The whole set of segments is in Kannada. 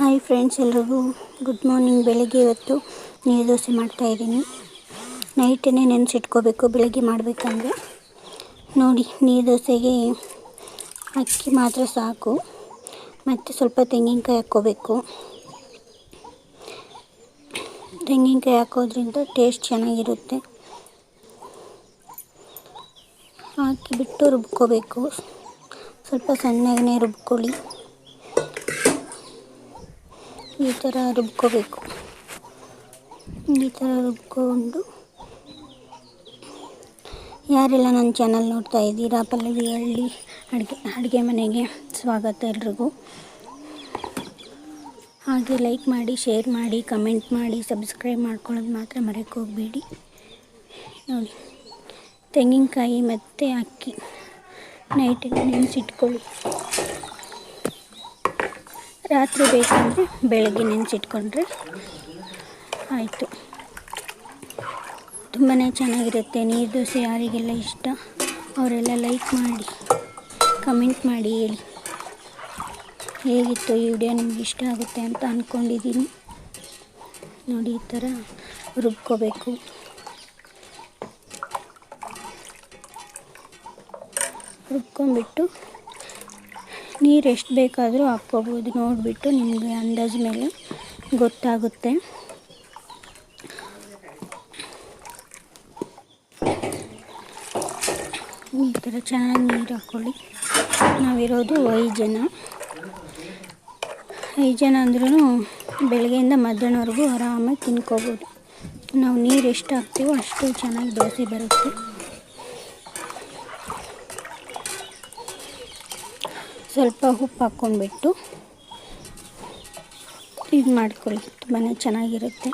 ಹಾಯ್ ಫ್ರೆಂಡ್ಸ್ ಎಲ್ರಿಗೂ ಗುಡ್ ಮಾರ್ನಿಂಗ್ ಬೆಳಗ್ಗೆ ಇವತ್ತು ನೀರು ದೋಸೆ ಮಾಡ್ತಾಯಿದ್ದೀನಿ ನೈಟೇ ನೆನೆಸಿಟ್ಕೋಬೇಕು, ಬೆಳಗ್ಗೆ ಮಾಡಬೇಕಂದ್ರೆ. ನೋಡಿ, ನೀರು ದೋಸೆಗೆ ಅಕ್ಕಿ ಮಾತ್ರ ಸಾಕು. ಮತ್ತು ಸ್ವಲ್ಪ ತೆಂಗಿನಕಾಯಿ ಹಾಕ್ಕೋಬೇಕು. ತೆಂಗಿನಕಾಯಿ ಹಾಕೋದ್ರಿಂದ ಟೇಸ್ಟ್ ಚೆನ್ನಾಗಿರುತ್ತೆ. ಹಾಕಿಬಿಟ್ಟು ರುಬ್ಕೋಬೇಕು. ಸ್ವಲ್ಪ ಸಣ್ಣಗೇ ರುಬ್ಕೊಳ್ಳಿ. ಈ ಥರ ರುಬ್ಕೋಬೇಕು. ಈ ಥರ ರುಬ್ಕೊಂಡು ಯಾರೆಲ್ಲ ನನ್ನ ಚಾನಲ್ ನೋಡ್ತಾ ಇದ್ದೀರಾ, ಪಲ್ಲವಿ ಹಳ್ಳಿ ಅಡುಗೆ ಅಡುಗೆ ಮನೆಗೆ ಸ್ವಾಗತ ಎಲ್ರಿಗೂ. ಹಾಗೆ ಲೈಕ್ ಮಾಡಿ ಶೇರ್ ಮಾಡಿ ಕಮೆಂಟ್ ಮಾಡಿ ಸಬ್ಸ್ಕ್ರೈಬ್ ಮಾಡ್ಕೊಳ್ಳೋದು ಮಾತ್ರ ಮರೆಯೋಕ್ಕೆ ಹೋಗಬೇಡಿ. ನೋಡಿ, ತೆಂಗಿನಕಾಯಿ ಮತ್ತು ಅಕ್ಕಿ. ನೈಟ್ ನೆನೆಸಿಟ್ಕೊಳ್ಳಿ. ರಾತ್ರಿ ಬೇಕಂದರೆ ಬೆಳಗ್ಗೆ ನೆನೆಸಿಟ್ಕೊಂಡ್ರೆ ಆಯಿತು. ತುಂಬಾ ಚೆನ್ನಾಗಿರುತ್ತೆ. ನೀರು ದೋಸೆ ಯಾರಿಗೆಲ್ಲ ಇಷ್ಟ, ಅವರೆಲ್ಲ ಲೈಕ್ ಮಾಡಿ ಕಮೆಂಟ್ ಮಾಡಿ ಹೇಳಿ. ಹೇಗಿತ್ತು ಈ ವಿಡಿಯೋ ನಿಮ್ಗೆ ಇಷ್ಟ ಆಗುತ್ತೆ ಅಂತ ಅಂದ್ಕೊಂಡಿದ್ದೀನಿ ನೋಡಿ ಈ ಥರ ರುಬ್ಕೋಬೇಕು. ರುಬ್ಕೊಂಡ್ಬಿಟ್ಟು ನೀರು ಎಷ್ಟು ಬೇಕಾದರೂ ಹಾಕ್ಕೋಬೋದು. ನೋಡಿಬಿಟ್ಟು ನಿಮಗೆ ಅಂದಾಜು ಮೇಲೆ ಗೊತ್ತಾಗುತ್ತೆ. ಈ ಥರ ಚೆನ್ನಾಗಿ ನೀರು ಹಾಕ್ಕೊಳ್ಳಿ ನಾವಿರೋದು ಐದು ಜನ ಐದು ಜನ ಅಂದ್ರೂ ಬೆಳಗ್ಗೆಯಿಂದ ಮಧ್ಯಾಹ್ನವರೆಗೂ ಆರಾಮಾಗಿ ತಿನ್ಕೋಬೋದು. ನಾವು ನೀರು ಎಷ್ಟು ಹಾಕ್ತೀವೋ ಅಷ್ಟು ಚೆನ್ನಾಗಿ ದೋಸೆ ಬರುತ್ತೆ. ಸ್ವಲ್ಪ ಉಪ್ಪು ಹಾಕ್ಕೊಂಡ್ಬಿಟ್ಟು ಇದು ಮಾಡ್ಕೊಳ್ಳಿ. ತುಂಬಾ ಚೆನ್ನಾಗಿರುತ್ತೆ.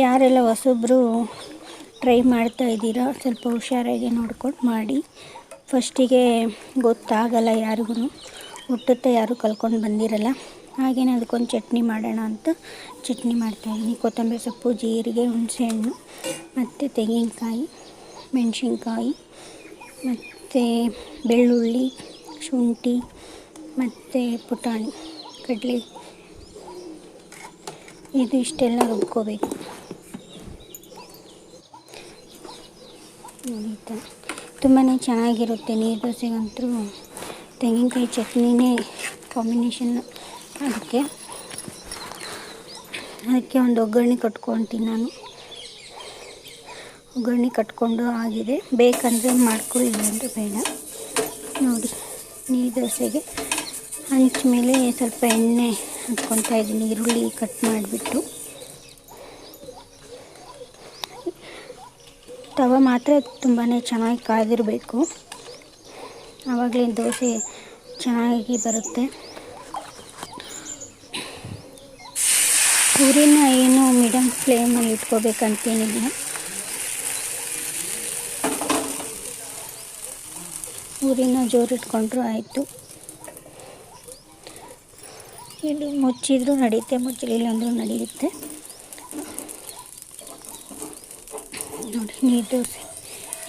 ಯಾರೆಲ್ಲ ಹೊಸೊಬ್ಬರು ಟ್ರೈ ಮಾಡ್ತಾ ಇದ್ದೀರಾ, ಸ್ವಲ್ಪ ಹುಷಾರಾಗಿ ನೋಡ್ಕೊಂಡು ಮಾಡಿ. ಫಸ್ಟಿಗೆ ಗೊತ್ತಾಗಲ್ಲ ಯಾರಿಗೂ ಹುಟ್ಟುತ್ತೆ ಯಾರು ಕಲ್ಕೊಂಡು ಬಂದಿರಲ್ಲ. ಹಾಗೇನೆ ಅದಕ್ಕೊಂದು ಚಟ್ನಿ ಮಾಡೋಣ ಅಂತ ಚಟ್ನಿ ಮಾಡ್ತಾಯಿದ್ದೀನಿ ಕೊತ್ತಂಬರಿ ಸೊಪ್ಪು, ಜೀರಿಗೆ ಹುಣಸೆಹಣ್ಣು ಮತ್ತು ತೆಂಗಿನಕಾಯಿ. ಮೆಣಸಿನ್ಕಾಯಿ, ಮತ್ತು ಬೆಳ್ಳುಳ್ಳಿ, ಶುಂಠಿ, ಮತ್ತು ಪುಟಾಣಿ, ಕಡಲೆ. ಇದು ಇಷ್ಟೆಲ್ಲ ರುಬ್ಕೋಬೇಕು. ತುಂಬಾ ಚೆನ್ನಾಗಿರುತ್ತೆ ನೀರು ದೋಸೆಗಂತೂ. ತೆಂಗಿನಕಾಯಿ ಚಟ್ನಿನೇ ಕಾಂಬಿನೇಷನ್ ಅದಕ್ಕೆ. ಅದಕ್ಕೆ ಒಂದು ಒಗ್ಗರಣೆ ಕಟ್ಕೊಳ್ತೀನಿ ನಾನು. ಒಗ್ಗರಣೆ ಕಟ್ಕೊಂಡು ಆಗಿದೆ. ಬೇಕಂದರೆ ಮಾಡ್ಕೊಳ್ಳಿ ಅಂದರೆ ಬೇಡ. ನೋಡಿ, ನೀರು ದೋಸೆಗೆ ಹಂಚ ಮೇಲೆ ಸ್ವಲ್ಪ ಎಣ್ಣೆ ಹಾಕ್ಕೊತಾ ಇದ್ದೀನಿ, ಈರುಳ್ಳಿ ಕಟ್ ಮಾಡಿಬಿಟ್ಟು. ತವ ಮಾತ್ರ ತುಂಬಾ ಚೆನ್ನಾಗಿ ಕಾದಿರಬೇಕು. ಆವಾಗಲೇ ದೋಸೆ ಚೆನ್ನಾಗಿ ಬರುತ್ತೆ. ಪೂರಿನ ಏನು ಮೀಡಿಯಮ್ ಫ್ಲೇಮಲ್ಲಿ ಇಟ್ಕೋಬೇಕಂತೇನಿಲ್ಲ. ಊರಿನ ಇಟ್ಕೊಂಡ್ರು, ಆಯಿತು. ಇದು ಮುಚ್ಚಿದ್ರೂ ನಡೆಯುತ್ತೆ ಮುಚ್ಚಲಿಲ್ಲ ಅಂದರೂ ನಡೆಯುತ್ತೆ ನೋಡಿ, ನೀರು ದೋಸೆ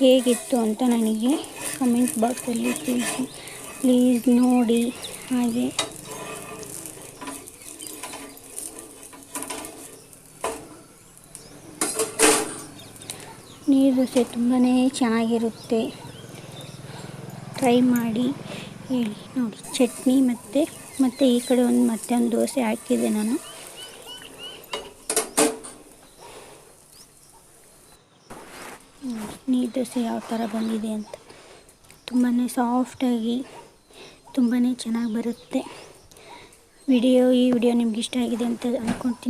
ಹೇಗಿತ್ತು ಅಂತ ನನಗೆ ಕಮೆಂಟ್ ಬಾಕ್ಸಲ್ಲಿ ತಿಳಿಸಿ. ಪ್ಲೀಸ್ ನೋಡಿ, ಹಾಗೆ. ನೀರು ದೋಸೆ ತುಂಬಾ ಚೆನ್ನಾಗಿರುತ್ತೆ. ಟ್ರೈ ಮಾಡಿ ಹೇಳಿ. ನೋಡಿ, ಚಟ್ನಿ ಮತ್ತು ಮತ್ತು ಈ ಕಡೆ ಒಂದು ಮತ್ತೆ ಒಂದು ದೋಸೆ ಹಾಕಿದೆ ನಾನು. ನೀರು ದೋಸೆ ಯಾವ ಥರ ಬಂದಿದೆ ಅಂತ. ತುಂಬಾ ಸಾಫ್ಟಾಗಿ ತುಂಬಾ ಚೆನ್ನಾಗಿ ಬರುತ್ತೆ. ವಿಡಿಯೋ, ಈ ವಿಡಿಯೋ ನಿಮ್ಗೆ ಇಷ್ಟ ಆಗಿದೆ ಅಂತ ಅಂದ್ಕೊತೀನಿ